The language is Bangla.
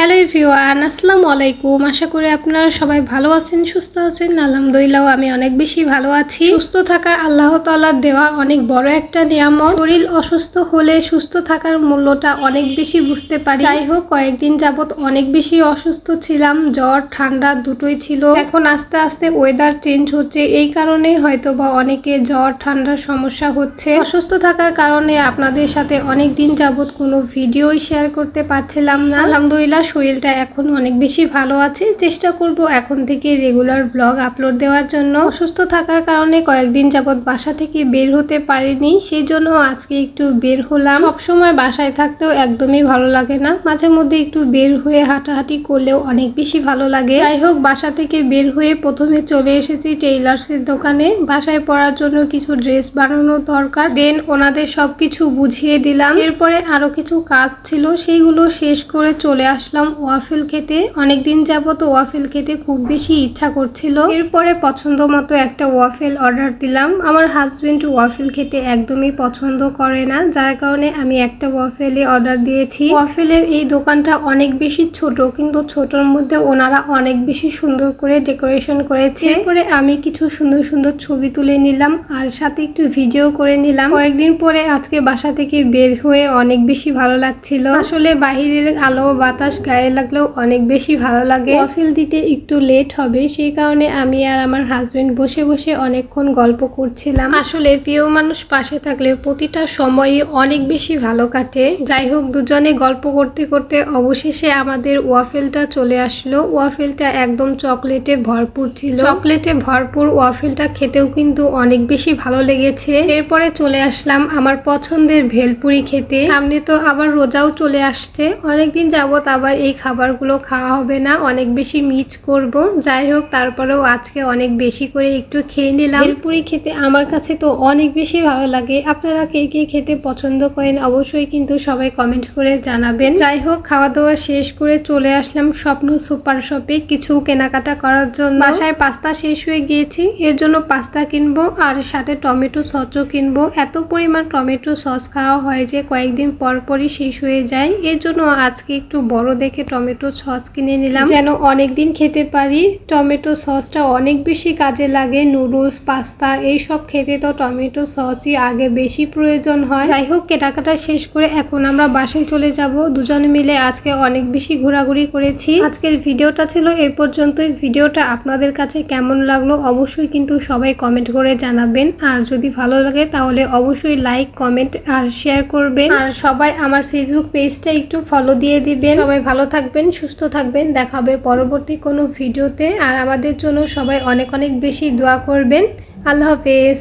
হ্যালো এভরিওয়ান, আসসালামু আলাইকুম। আশা করি আপনারা সবাই ভালো আছেন, সুস্থ আছেন। আলহামদুলিল্লাহ, আমি অনেক বেশি ভালো আছি। সুস্থ থাকা আল্লাহ তাআলার দেওয়া অনেক বড় একটা নিয়ামত। শরীর অসুস্থ হলে সুস্থ থাকার মূল্যটা অনেক বেশি বুঝতে পারি। যাই হোক, কয়েকদিন যাবত অনেক বেশি অসুস্থ ছিলাম। জ্বর, ঠান্ডা দুটোই ছিল। এখন আস্তে আস্তে ওয়েদার চেঞ্জ হচ্ছে। এই কারণে হয়তো বা অনেকে জ্বর, ঠান্ডার সমস্যা হচ্ছে। অসুস্থ থাকার কারণে আপনাদের সাথে অনেক দিন যাবত কোনো ভিডিওই শেয়ার করতে পারছিলাম না। আলহামদুলিল্লাহ শরীরটা এখন অনেক বেশি ভালো আছে। চেষ্টা করব এখন থেকে রেগুলার ব্লগ আপলোড দেওয়ার জন্য। অসুস্থ থাকার কারণে কয়েকদিন যাবত বাসা থেকে বের হতে পারিনি সেই জন্য আজকে একটু বের হলাম। সবসময় বাসায় থাকতেও একদমই ভালো লাগে না। মাঝে মধ্যে একটু বের হয়ে হাঁটাহাঁটি করলেও অনেক বেশি ভালো লাগে। যাই হোক বাসা থেকে বের হয়ে প্রথমে চলে এসেছি টেইলার্সের দোকানে। বাসায় পরার জন্য কিছু ড্রেস বানানো দরকার। দেন ওনাদের সবকিছু বুঝিয়ে দিলাম। এরপরে আরও কিছু কাজ ছিল, সেইগুলো শেষ করে চলে আসলাম। ওয়াফেল খেতে। অনেকদিন যাবত ওয়াফেল খেতে খুব বেশি ইচ্ছা করছিল। এরপরে পছন্দ মতো একটা ওয়াফেল অর্ডার দিলাম। আমার হাজবেন্ড ওয়াফেল খেতে একদমই পছন্দ করে না, যার কারণে আমি একটা ওয়াফেলে অর্ডার দিয়েছি। ওয়াফেলের এই দোকানটা অনেক বেশি ছোট, কিন্তু ছোটর মধ্যে ওনারা অনেক বেশি সুন্দর করে ডেকোরেশন করেছে। এরপরে আমি কিছু সুন্দর সুন্দর ছবি তুলে নিলাম আর সাথে একটু ভিডিও করে নিলাম। কয়েকদিন পরে আজকে বাসা থেকে বের হয়ে অনেক বেশি ভালো লাগছিল। আসলে বাহিরের আলো বাতাস গায়ে লাগলেও অনেক বেশি ভালো লাগে। ওয়াফেল দিতে একটু লেট হবে, সেই কারণে আমি আর আমার হাজবেন্ড বসে বসে অনেকক্ষণ গল্প করছিলাম। আসলে প্রিয় মানুষ পাশে থাকলে প্রতিটা সময়ই অনেক বেশি ভালো কাটে। যাই হোক, দুজনে গল্প করতে করতে অবশেষে আমাদের ওয়াফেলটা চলে আসলো। ওয়াফেলটা একদম চকলেটে ভরপুর ছিল। চকলেটে ভরপুর ওয়াফেলটা খেতেও কিন্তু অনেক বেশি ভালো লেগেছে। এরপরে চলে আসলাম আমার পছন্দের ভেলপুরি খেতে। সামনে তো আবার রোজাও চলে আসছে। অনেকদিন যাবত আবার এই খাবারগুলো খাওয়া হবে না অনেক বেশি মিস করব। যাই হোক তারপরেও আজকে অনেক বেশি করে একটু খেয়ে নিলাম। ভেলপুরি খেতে আমার কাছে তো অনেক বেশি ভালো লাগে। আপনারা কে কে খেতে পছন্দ করেন অবশ্যই কিন্তু সবাই কমেন্ট করে জানাবেন। যাই হোক খাওয়া দাওয়া শেষ করে চলে আসলাম স্বপ্ন সুপার শপে কিছু কেনাকাটা করার জন্য। বাসায় পাস্তা শেষ হয়ে গিয়েছি এর জন্য পাস্তা কিনবো আর সাথে টমেটো সসও কিনবো। এত পরিমাণ টমেটো সস খাওয়া হয় যে কয়েকদিন পর পরই শেষ হয়ে যায়। এর জন্য আজকে একটু বড় দেখে টমেটো সস কিনে নিলাম। যেন অনেক দিন খেতে পারি টমেটো সসটা অনেক বেশি কাজে লাগে নুডলস পাস্তা এই সব খেতে তো টমেটো সসই আগে বেশি প্রয়োজন হয়। যাই হোক কেনাকাটা শেষ করে এখন আমরা বাসায় চলে যাব। দুজনে মিলে আজকে অনেক বেশি ঘোরাঘুরি করেছি। আজকের ভিডিওটা ছিল এই পর্যন্তই। ভিডিওটা আপনাদের কাছে কেমন লাগল অবশ্যই কিন্তু সবাই কমেন্ট করে জানাবেন। আর যদি ভালো লাগে তাহলে অবশ্যই লাইক কমেন্ট আর শেয়ার করবেন। আর সবাই আমার ফেসবুক পেজটা একটু ফলো দিয়ে দিবেন। সবাই ভালো থাকবেন, সুস্থ থাকবেন। দেখা হবে পরবর্তী কোনো ভিডিওতে। আর আমাদের জন্য সবাই অনেক অনেক বেশি দোয়া করবেন। আল্লাহ হাফেজ।